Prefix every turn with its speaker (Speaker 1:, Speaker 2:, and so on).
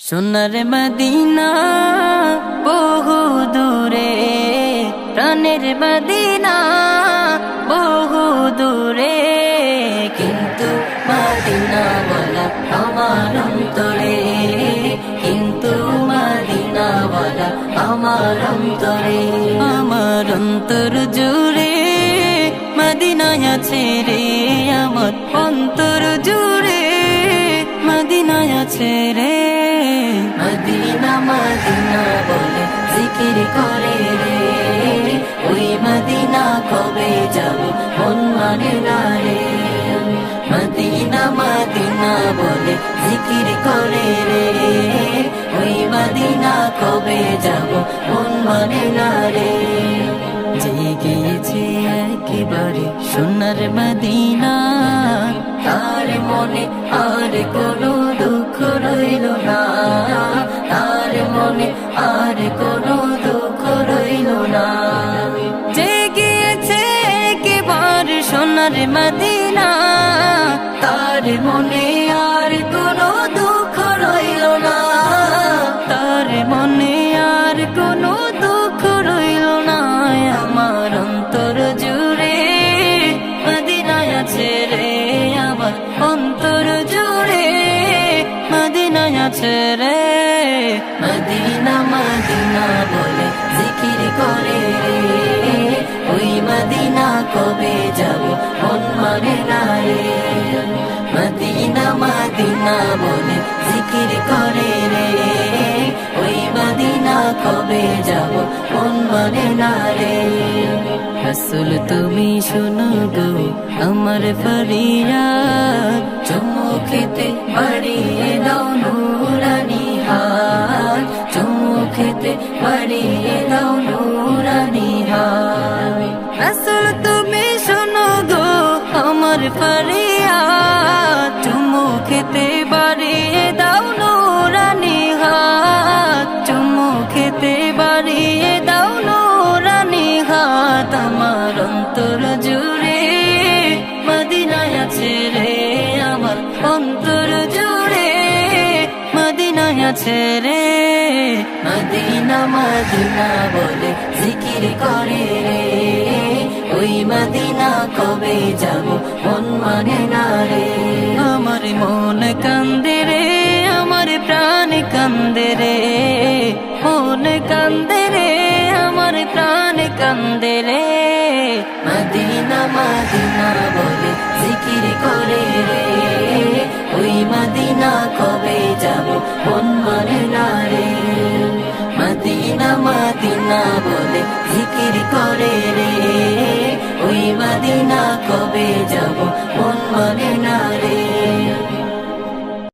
Speaker 1: সোনার মদিনা বহু দূরে, প্রাণের মদিনা বহু দূরে। কিন্তু মদিনা বলা আমার অন্তরে, কিন্তু মদিনা বলা আমার অন্তরে। আমার অন্তর জুড়ে মদিনায় আছে রে, আমার অন্তর জুড়ে মদিনায় আছে রে। মদিনা বলে জিকির করে রে ওই মদিনা কবে যাব মন মানে না রে মদিনা মদিনা বলে জিকির করে রে ওই মদিনা কবে যাব মন মানে না রে জেগেছে একেবারে সোনার মদিনা তার মনে আর কোনো দুঃখ রইল না সোনার মদিনা, তার মনে আর কোনো দুঃখ রইল না। তার মনে আর কোনো দুঃখ রইল না। আমার অন্তর জুড়ে মদিনায় আছে রে, আমার অন্তর জুড়ে মদিনায় আছে রে। মদিনা মদিনা বলে জিকির করে রে। মদিনা বলে জিকির করে রে ওই মদিনা কবে যাব? মন মানে না রে। রসুল তুমি শোনো গো আমার ফরিয়া চুমু খেতে বাড়িয়ে দাও নুরানি হাত। চুমু খেতে বাড়িয়ে দাও নুরানি হাত। রসুল আছে রে আমার অন্তর জুড়ে। মদিনায় আছে রে। মদিনা মদিনা বলে জিকির করে রে। ওই মদিনা কবে যাব মন মানে না রে। আমার মন কান্দে রে, আমার প্রাণ কান্দে রে। মন কান্দে রে, আমার প্রাণ কান্দে রে। মদিনা মদিনা বলে জিকির করে রে। ওই মদিনা কবে যাব মন মনে না রে। মদিনা মদিনা বলে জিকির করে রে। ওই মদিনা কবে যাব মন মনে না রে।